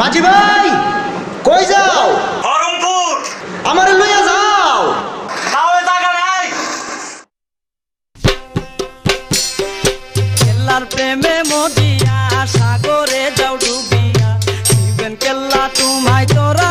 মাঝি ভাই কই যাও? আমার লইয়া যাও। প্রেমে মদিয়া সাগরে যাও ডুবিয়া। কেল্লা তোমায় তোরা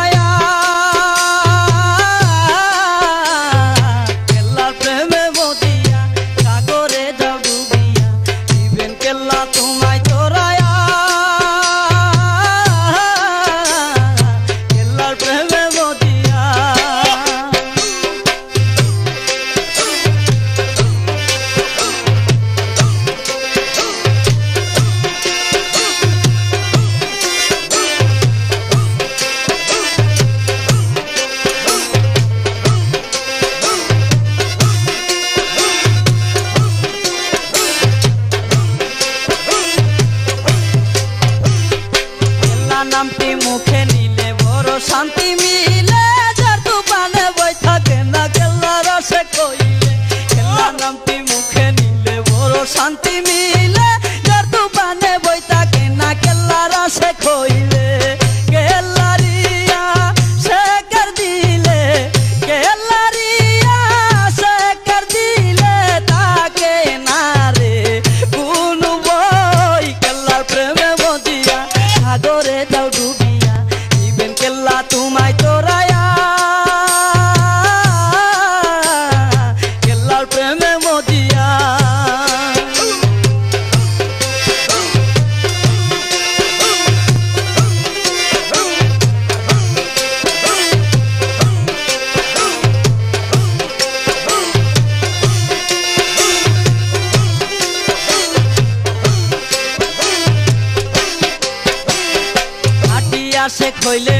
সে কইলে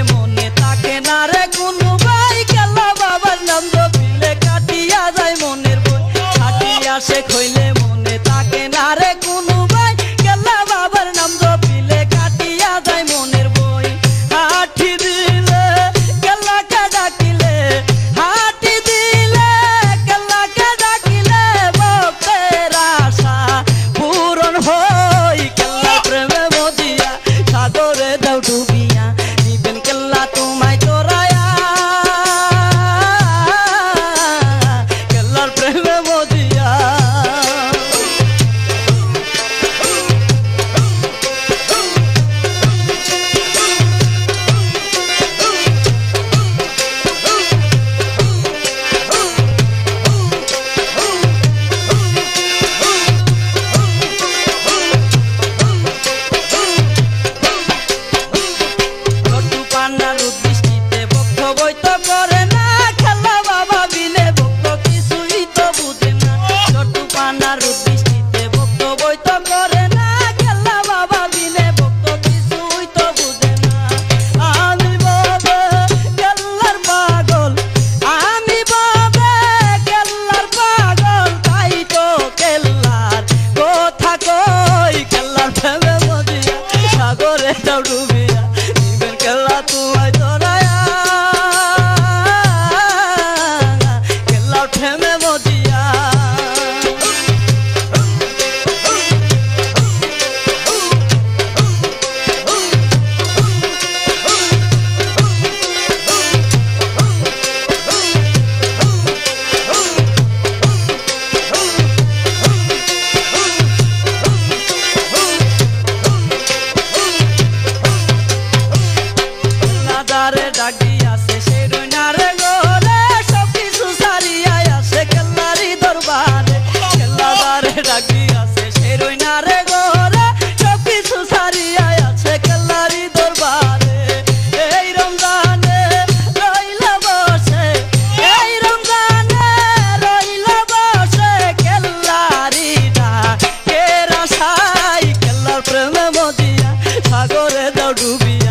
সাগরে দাও ডুবি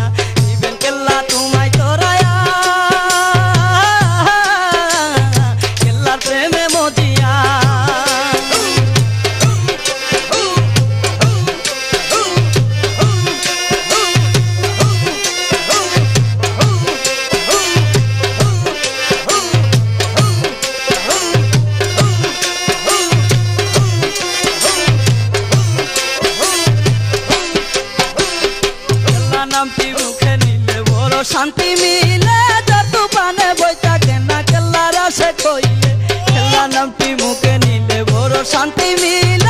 শান্তি মিলে যত পানে বইটা কেনা কেল্লার আসে কইলে খেলা নামটি মুখে নিলে বড় শান্তি মিলে।